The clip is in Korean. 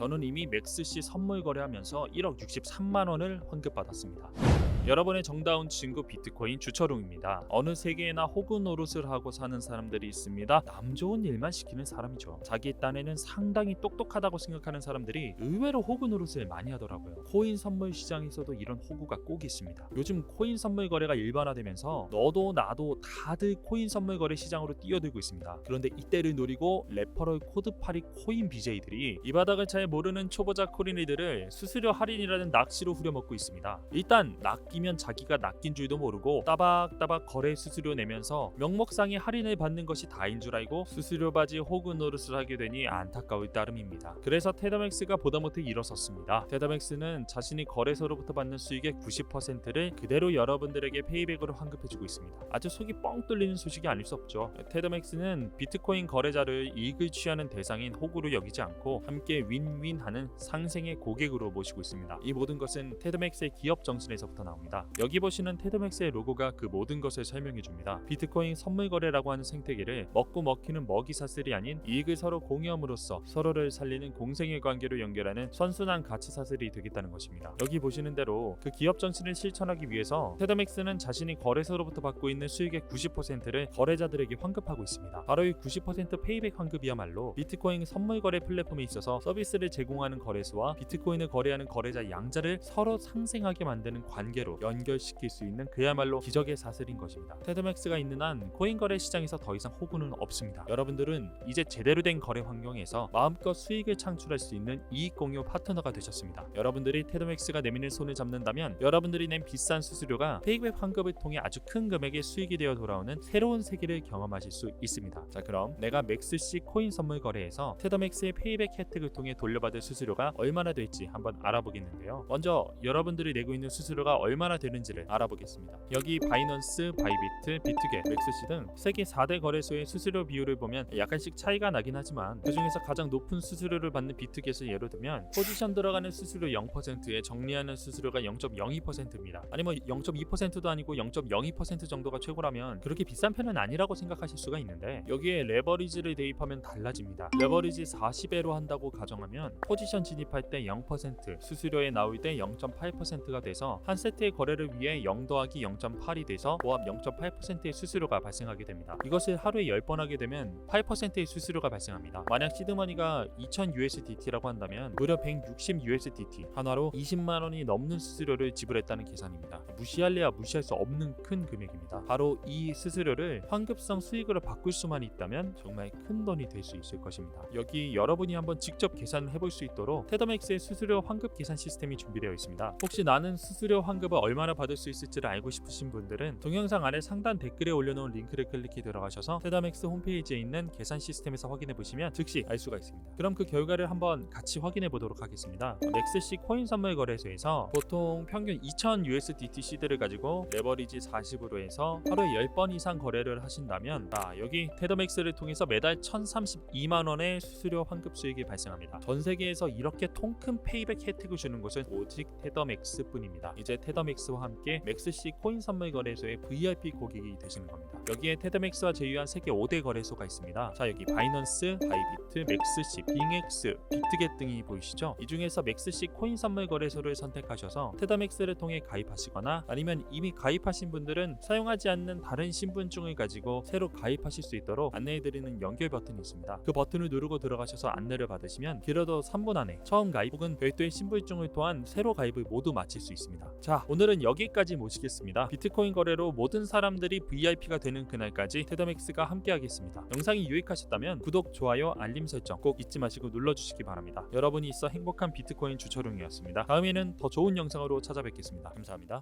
저는 이미 맥스 씨 선물 거래하면서 1억 63만 원을 환급받았습니다. 여러분의 정다운 친구 비트코인 주철웅입니다. 어느 세계에나 호구 노릇을 하고 사는 사람들이 있습니다. 남 좋은 일만 시키는 사람이죠. 자기 딴에는 상당히 똑똑하다고 생각하는 사람들이 의외로 호구 노릇을 많이 하더라고요. 코인 선물 시장에서도 이런 호구가 꼭 있습니다. 요즘 코인 선물 거래가 일반화되면서 너도 나도 다들 코인 선물 거래 시장으로 뛰어들고 있습니다. 그런데 이때를 노리고 레퍼럴 코드파리 코인 BJ들이 이 바닥을 잘 모르는 초보자 코린이들을 수수료 할인이라는 낚시로 후려먹고 있습니다. 일단 낚이면 자기가 낚인 줄도 모르고 따박따박 거래 수수료 내면서 명목상의 할인을 받는 것이 다인 줄 알고 수수료 바지 호구 노릇을 하게 되니 안타까울 따름입니다. 그래서 테더맥스가 보다 못해 일어섰습니다. 테더맥스는 자신이 거래소로부터 받는 수익의 90%를 그대로 여러분들에게 페이백으로 환급해주고 있습니다. 아주 속이 뻥 뚫리는 소식이 아닐 수 없죠. 테더맥스는 비트코인 거래자를 이익을 취하는 대상인 호구로 여기지 않고 함께 윈윈하는 상생의 고객으로 모시고 있습니다. 이 모든 것은 테드맥스의 기업 정신에서부터 나옵니다. 여기 보시는 테드맥스의 로고가 그 모든 것을 설명해 줍니다. 비트코인 선물 거래라고 하는 생태계를 먹고 먹히는 먹이 사슬이 아닌 이익을 서로 공유함으로써 서로를 살리는 공생의 관계로 연결하는 선순환 가치 사슬이 되겠다는 것입니다. 여기 보시는 대로 그 기업 정신을 실천하기 위해서 테드맥스는 자신이 거래소로부터 받고 있는 수익의 90%를 거래자들에게 환급하고 있습니다. 바로 이 90% 페이백 환급이야말로 비트코인 선물 거래 플랫폼에 있어서 서비스를 제공하는 거래소와 비트코인을 거래하는 거래자 양자를 서로 상생하게 만드는 관계로 연결시킬 수 있는 그야말로 기적의 사슬인 것입니다. 테드맥스가 있는 한 코인 거래 시장에서 더 이상 호구는 없습니다. 여러분들은 이제 제대로 된 거래 환경에서 마음껏 수익을 창출할 수 있는 이익 공유 파트너가 되셨습니다. 여러분들이 테드맥스가 내미는 손을 잡는다면 여러분들이 낸 비싼 수수료가 페이백 환급을 통해 아주 큰 금액의 수익이 되어 돌아오는 새로운 세계를 경험하실 수 있습니다. 자 그럼 내가 맥스씨 코인 선물 거래에서 테더맥스의 페이백 혜택을 통해 돌려받을 수수료가 얼마나 될지 한번 알아보겠는데요. 먼저 여러분들이 내고 있는 수수료가 얼마 나 되는지를 알아보겠습니다. 여기 바이넌스, 바이비트, 비트겟, 맥스씨 등 세계 4대 거래소의 수수료 비율을 보면 약간씩 차이가 나긴 하지만 그 중에서 가장 높은 수수료를 받는 비트겟을 예로 들면 포지션 들어가는 수수료 0%에 정리하는 수수료가 0.02%입니다. 아니 뭐 0.2%도 아니고 0.02% 정도가 최고라면 그렇게 비싼 편은 아니라고 생각하실 수가 있는데 여기에 레버리지를 대입하면 달라집니다. 레버리지 40배로 한다고 가정하면 포지션 진입할 때 0% 수수료에 나올 때 0.8%가 돼서 한 세트 의 거래를 위해 0 더하기 0.8이 돼서 모합 0.8%의 수수료가 발생하게 됩니다. 이것을 하루에 10번 하게 되면 8%의 수수료가 발생합니다. 만약 시드머니가 2000 USDT라고 한다면 무려 160 USDT 한화로 20만 원이 넘는 수수료를 지불했다는 계산입니다. 무시할래야 무시할 수 없는 큰 금액입니다. 바로 이 수수료를 환급성 수익으로 바꿀 수만 있다면 정말 큰 돈이 될 수 있을 것입니다. 여기 여러분이 한번 직접 계산을 해볼 수 있도록 테더맥스의 수수료 환급 계산 시스템이 준비되어 있습니다. 혹시 나는 수수료 환급을 얼마나 받을 수 있을지를 알고 싶으신 분들은 동영상 아래 상단 댓글에 올려놓은 링크를 클릭해 들어가셔서 테더맥스 홈페이지에 있는 계산 시스템에서 확인해 보시면 즉시 알 수가 있습니다. 그럼 그 결과를 한번 같이 확인해 보도록 하겠습니다. 맥스시 코인 선물 거래소에서 보통 평균 2000 USDT 시드를 가지고 레버리지 40으로 해서 하루에 10번 이상 거래를 하신다면 아, 여기 테더맥스를 통해서 매달 1032만 원의 수수료 환급 수익이 발생합니다. 전 세계에서 이렇게 통큰 페이백 혜택을 주는 곳은 오직 테더맥스뿐입니다. 이제 테더맥스 와 함께 맥스시 코인 선물 거래소의 VIP 고객이 되시는 겁니다. 여기에 테더맥스와 제휴한 세계 5대 거래소가 있습니다. 자 여기 바이넌스, 바이비트, 맥스시, 빙엑스, 비트겟 등이 보이시죠? 이 중에서 맥스시 코인 선물 거래소를 선택하셔서 테더맥스를 통해 가입하시거나 아니면 이미 가입하신 분들은 사용하지 않는 다른 신분증을 가지고 새로 가입하실 수 있도록 안내해드리는 연결 버튼이 있습니다. 그 버튼을 누르고 들어가셔서 안내를 받으시면 길어도 3분 안에 처음 가입 혹은 별도의 신분증을 통한 새로 가입을 모두 마칠 수 있습니다. 자 오늘은 여기까지 모시겠습니다. 비트코인 거래로 모든 사람들이 VIP가 되는 그날까지 테더맥스가 함께하겠습니다. 영상이 유익하셨다면 구독, 좋아요, 알림 설정 꼭 잊지 마시고 눌러주시기 바랍니다. 여러분이 있어 행복한 비트코인 주철웅이었습니다. 다음에는 더 좋은 영상으로 찾아뵙겠습니다. 감사합니다.